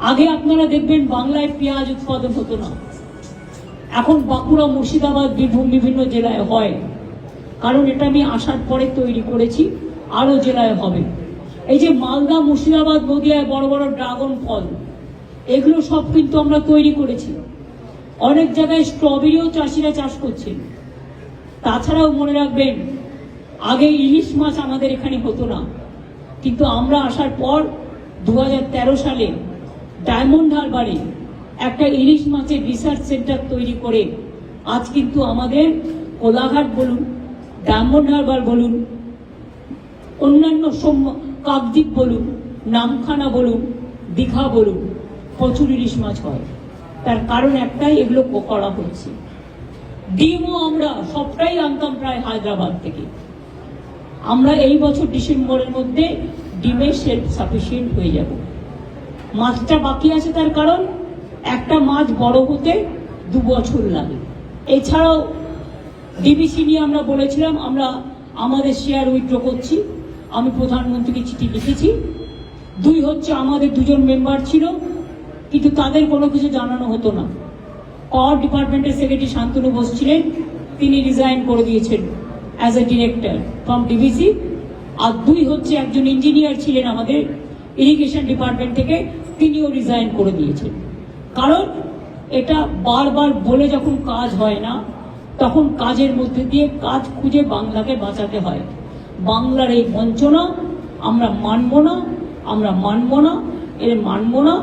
আগে আপনারা দেখবেন বাংলায় পেঁয়াজ উৎপাদন হতো না। এখন বাঁকুড়া, মুর্শিদাবাদ, বীরভূম বিভিন্ন জেলায় হয়। কারণ এটা আমি আসার পরে তৈরি করেছি, আরও জেলায় হবে। এই যে মালদা, মুর্শিদাবাদ, নদিয়ায় বড় বড় ড্রাগন ফল, এগুলো সব কিন্তু আমরা তৈরি করেছি। অনেক জায়গায় স্ট্রবেরিও চাষিরা চাষ করছেন তাছাড়াও মনে রাখবেন, আগে ইলিশ মাছ আমাদের এখানে হতো না। কিন্তু আমরা আসার পর দু হাজার তেরো সালে ডায়মন্ড হারবারে একটা ইলিশ মাছের রিসার্চ সেন্টার তৈরি করে আজ কিন্তু আমাদের কোলাঘাট বলুন, ডায়মন্ড হারবার বলুন, অন্যান্য কাকদ্বীপ বলুন, নামখানা বলুন, দীঘা বলুন, প্রচুর ইলিশ মাছ হয়। তার কারণ একটাই, এগুলো করা হচ্ছে। ডিমও আমরা সবটাই আনতাম প্রায় হায়দ্রাবাদ থেকে। আমরা এই বছর ডিসেম্বরের মধ্যে ডিমের সেলফ সাফিসিয়েন্ট হয়ে যাব। মাছটা বাকি আছে তার কারণ, একটা মাছ বড় হতে দু বছর লাগে। এছাড়াও ডিবিসি নিয়ে আমরা বলেছিলাম, আমরা আমাদের শেয়ার উইথড্র করছি। আমি প্রধানমন্ত্রীকে চিঠি লিখেছি। দুই হচ্ছে আমাদের দুজন মেম্বার ছিল, কিন্তু তাদের কোনো কিছু জানানো হতো না। পাওয়ার ডিপার্টমেন্টের সেক্রেটারি শান্তনু বোস ছিলেন, তিনি রিজাইন করে দিয়েছেন as a director from DBC আর দুই হচ্ছে একজন ইঞ্জিনিয়ার ছিলেন আমাদের ইরিগেশন ডিপার্টমেন্ট থেকে তিনিও রিজাইন করে দিয়েছেন। কারণ এটা বারবার বলে যখন কাজ হয় না, তখন কাজের মধ্যে দিয়ে কাজ খুঁজে বাংলাকে বাঁচাতে হয়। বাংলার এই বঞ্চনা আমরা মানব না, আমরা মানব না, এর মানব না।